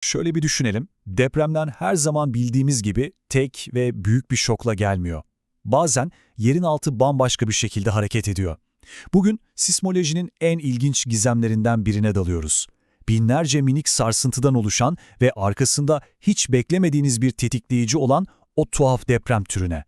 Şöyle bir düşünelim. Depremden her zaman bildiğimiz gibi tek ve büyük bir şokla gelmiyor. Bazen yerin altı bambaşka bir şekilde hareket ediyor. Bugün sismolojinin en ilginç gizemlerinden birine dalıyoruz. Binlerce minik sarsıntıdan oluşan ve arkasında hiç beklemediğiniz bir tetikleyici olan o tuhaf deprem türüne.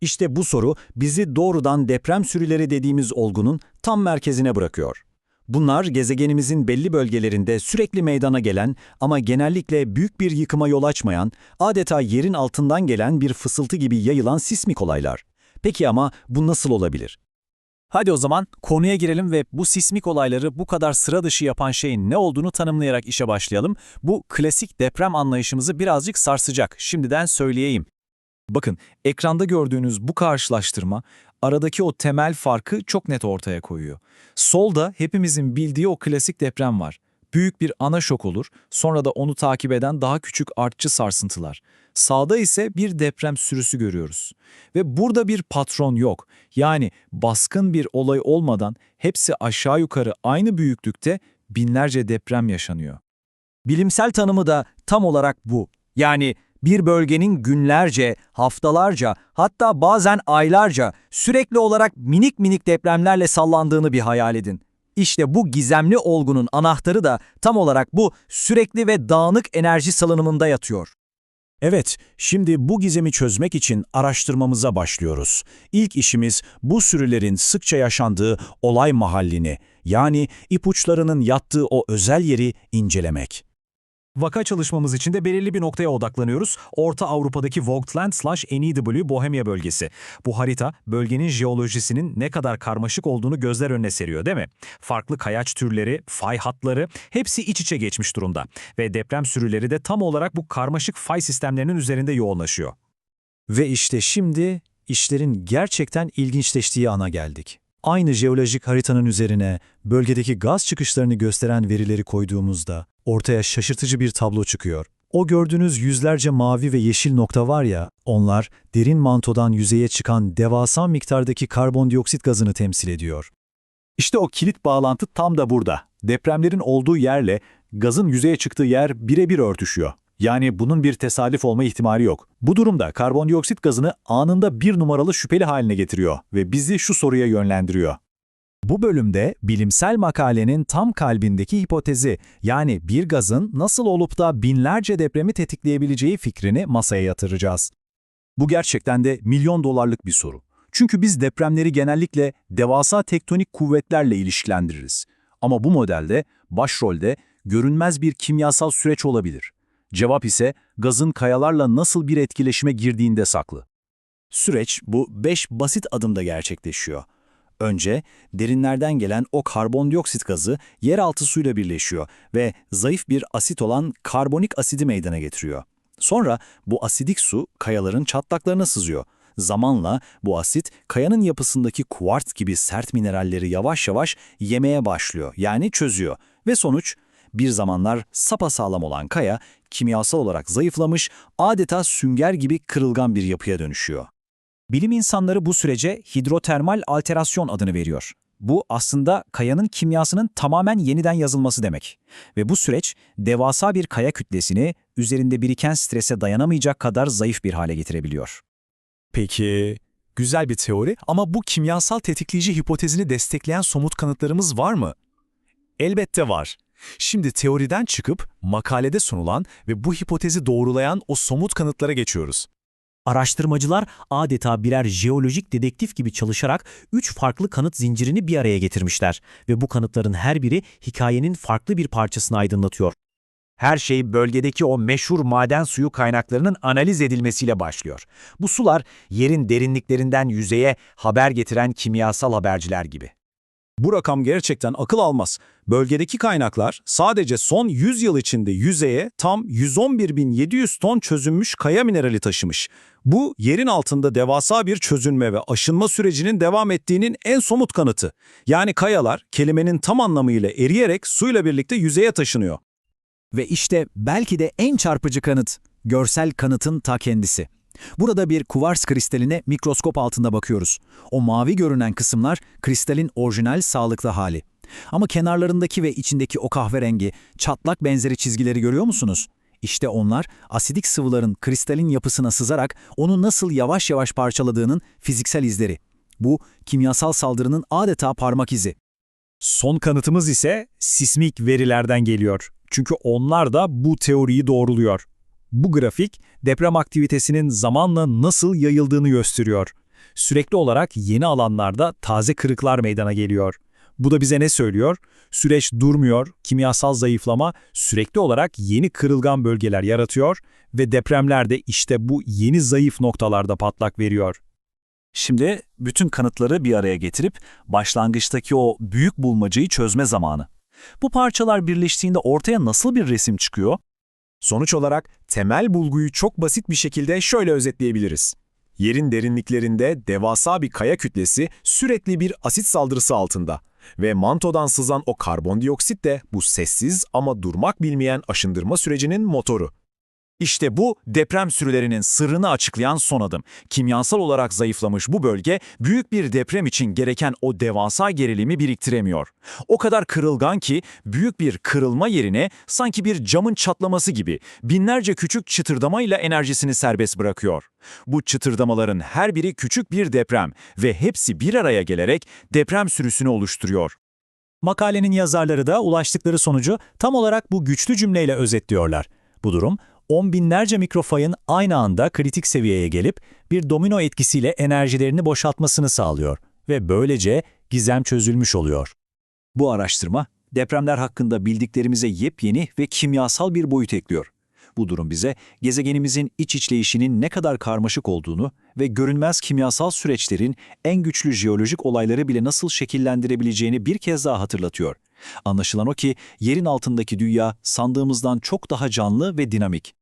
İşte bu soru bizi doğrudan deprem sürüleri dediğimiz olgunun tam merkezine bırakıyor. Bunlar gezegenimizin belli bölgelerinde sürekli meydana gelen ama genellikle büyük bir yıkıma yol açmayan, adeta yerin altından gelen bir fısıltı gibi yayılan sismik olaylar. Peki ama bu nasıl olabilir? Hadi o zaman konuya girelim ve bu sismik olayları bu kadar sıra dışı yapan şeyin ne olduğunu tanımlayarak işe başlayalım. Bu klasik deprem anlayışımızı birazcık sarsacak, şimdiden söyleyeyim. Bakın, ekranda gördüğünüz bu karşılaştırma aradaki o temel farkı çok net ortaya koyuyor. Solda hepimizin bildiği o klasik deprem var. Büyük bir ana şok olur, sonra da onu takip eden daha küçük artçı sarsıntılar. Sağda ise bir deprem sürüsü görüyoruz. Ve burada bir patron yok. Yani baskın bir olay olmadan hepsi aşağı yukarı aynı büyüklükte binlerce deprem yaşanıyor. Bilimsel tanımı da tam olarak bu. Yani bir bölgenin günlerce, haftalarca, hatta bazen aylarca sürekli olarak minik minik depremlerle sallandığını bir hayal edin. İşte bu gizemli olgunun anahtarı da tam olarak bu sürekli ve dağınık enerji salınımında yatıyor. Evet, şimdi bu gizemi çözmek için araştırmamıza başlıyoruz. İlk işimiz bu sürülerin sıkça yaşandığı olay mahallini, yani ipuçlarının yattığı o özel yeri incelemek. Vaka çalışmamız için de belirli bir noktaya odaklanıyoruz. Orta Avrupa'daki Vogtland slash NEW Bohemia bölgesi. Bu harita bölgenin jeolojisinin ne kadar karmaşık olduğunu gözler önüne seriyor değil mi? Farklı kayaç türleri, fay hatları hepsi iç içe geçmiş durumda. Ve deprem sürüleri de tam olarak bu karmaşık fay sistemlerinin üzerinde yoğunlaşıyor. Ve işte şimdi işlerin gerçekten ilginçleştiği ana geldik. Aynı jeolojik haritanın üzerine bölgedeki gaz çıkışlarını gösteren verileri koyduğumuzda ortaya şaşırtıcı bir tablo çıkıyor. O gördüğünüz yüzlerce mavi ve yeşil nokta var ya, onlar derin mantodan yüzeye çıkan devasa miktardaki karbondioksit gazını temsil ediyor. İşte o kilit bağlantı tam da burada. Depremlerin olduğu yerle gazın yüzeye çıktığı yer birebir örtüşüyor. Yani bunun bir tesadüf olma ihtimali yok. Bu durumda karbondioksit gazını anında bir numaralı şüpheli haline getiriyor ve bizi şu soruya yönlendiriyor. Bu bölümde bilimsel makalenin tam kalbindeki hipotezi, yani bir gazın nasıl olup da binlerce depremi tetikleyebileceği fikrini masaya yatıracağız. Bu gerçekten de milyon dolarlık bir soru. Çünkü biz depremleri genellikle devasa tektonik kuvvetlerle ilişkilendiririz. Ama bu modelde başrolde görünmez bir kimyasal süreç olabilir. Cevap ise gazın kayalarla nasıl bir etkileşime girdiğinde saklı. Süreç bu beş basit adımda gerçekleşiyor. Önce derinlerden gelen o karbondioksit gazı yeraltı suyla birleşiyor ve zayıf bir asit olan karbonik asidi meydana getiriyor. Sonra bu asidik su kayaların çatlaklarına sızıyor. Zamanla bu asit kayanın yapısındaki kuartz gibi sert mineralleri yavaş yavaş yemeye başlıyor yani çözüyor ve sonuç bir zamanlar sapasağlam olan kaya kimyasal olarak zayıflamış, adeta sünger gibi kırılgan bir yapıya dönüşüyor. Bilim insanları bu sürece hidrotermal alterasyon adını veriyor. Bu aslında kayanın kimyasının tamamen yeniden yazılması demek. Ve bu süreç devasa bir kaya kütlesini üzerinde biriken strese dayanamayacak kadar zayıf bir hale getirebiliyor. Peki, güzel bir teori ama bu kimyasal tetikleyici hipotezini destekleyen somut kanıtlarımız var mı? Elbette var. Şimdi teoriden çıkıp makalede sunulan ve bu hipotezi doğrulayan o somut kanıtlara geçiyoruz. Araştırmacılar adeta birer jeolojik dedektif gibi çalışarak üç farklı kanıt zincirini bir araya getirmişler ve bu kanıtların her biri hikayenin farklı bir parçasını aydınlatıyor. Her şey bölgedeki o meşhur maden suyu kaynaklarının analiz edilmesiyle başlıyor. Bu sular yerin derinliklerinden yüzeye haber getiren kimyasal haberciler gibi. Bu rakam gerçekten akıl almaz. Bölgedeki kaynaklar sadece son 100 yıl içinde yüzeye tam 111.700 ton çözünmüş kaya minerali taşımış. Bu yerin altında devasa bir çözünme ve aşınma sürecinin devam ettiğinin en somut kanıtı. Yani kayalar kelimenin tam anlamıyla eriyerek suyla birlikte yüzeye taşınıyor. Ve işte belki de en çarpıcı kanıt, görsel kanıtın ta kendisi. Burada bir kuvars kristaline mikroskop altında bakıyoruz. O mavi görünen kısımlar kristalin orijinal sağlıklı hali. Ama kenarlarındaki ve içindeki o kahverengi, çatlak benzeri çizgileri görüyor musunuz? İşte onlar asidik sıvıların kristalin yapısına sızarak onu nasıl yavaş yavaş parçaladığının fiziksel izleri. Bu kimyasal saldırının adeta parmak izi. Son kanıtımız ise sismik verilerden geliyor. Çünkü onlar da bu teoriyi doğruluyor. Bu grafik deprem aktivitesinin zamanla nasıl yayıldığını gösteriyor. Sürekli olarak yeni alanlarda taze kırıklar meydana geliyor. Bu da bize ne söylüyor? Süreç durmuyor, kimyasal zayıflama sürekli olarak yeni kırılgan bölgeler yaratıyor ve depremler de işte bu yeni zayıf noktalarda patlak veriyor. Şimdi bütün kanıtları bir araya getirip başlangıçtaki o büyük bulmacayı çözme zamanı. Bu parçalar birleştiğinde ortaya nasıl bir resim çıkıyor? Sonuç olarak temel bulguyu çok basit bir şekilde şöyle özetleyebiliriz. Yerin derinliklerinde devasa bir kaya kütlesi sürekli bir asit saldırısı altında ve mantodan sızan o karbondioksit de bu sessiz ama durmak bilmeyen aşındırma sürecinin motoru. İşte bu deprem sürülerinin sırrını açıklayan son adım. Kimyasal olarak zayıflamış bu bölge büyük bir deprem için gereken o devasa gerilimi biriktiremiyor. O kadar kırılgan ki büyük bir kırılma yerine sanki bir camın çatlaması gibi binlerce küçük çıtırdamayla enerjisini serbest bırakıyor. Bu çıtırdamaların her biri küçük bir deprem ve hepsi bir araya gelerek deprem sürüsünü oluşturuyor. Makalenin yazarları da ulaştıkları sonucu tam olarak bu güçlü cümleyle özetliyorlar. Bu durum, on binlerce mikrofayın aynı anda kritik seviyeye gelip bir domino etkisiyle enerjilerini boşaltmasını sağlıyor ve böylece gizem çözülmüş oluyor. Bu araştırma, depremler hakkında bildiklerimize yepyeni ve kimyasal bir boyut ekliyor. Bu durum bize gezegenimizin iç içleyişinin ne kadar karmaşık olduğunu ve görünmez kimyasal süreçlerin en güçlü jeolojik olayları bile nasıl şekillendirebileceğini bir kez daha hatırlatıyor. Anlaşılan o ki yerin altındaki dünya sandığımızdan çok daha canlı ve dinamik.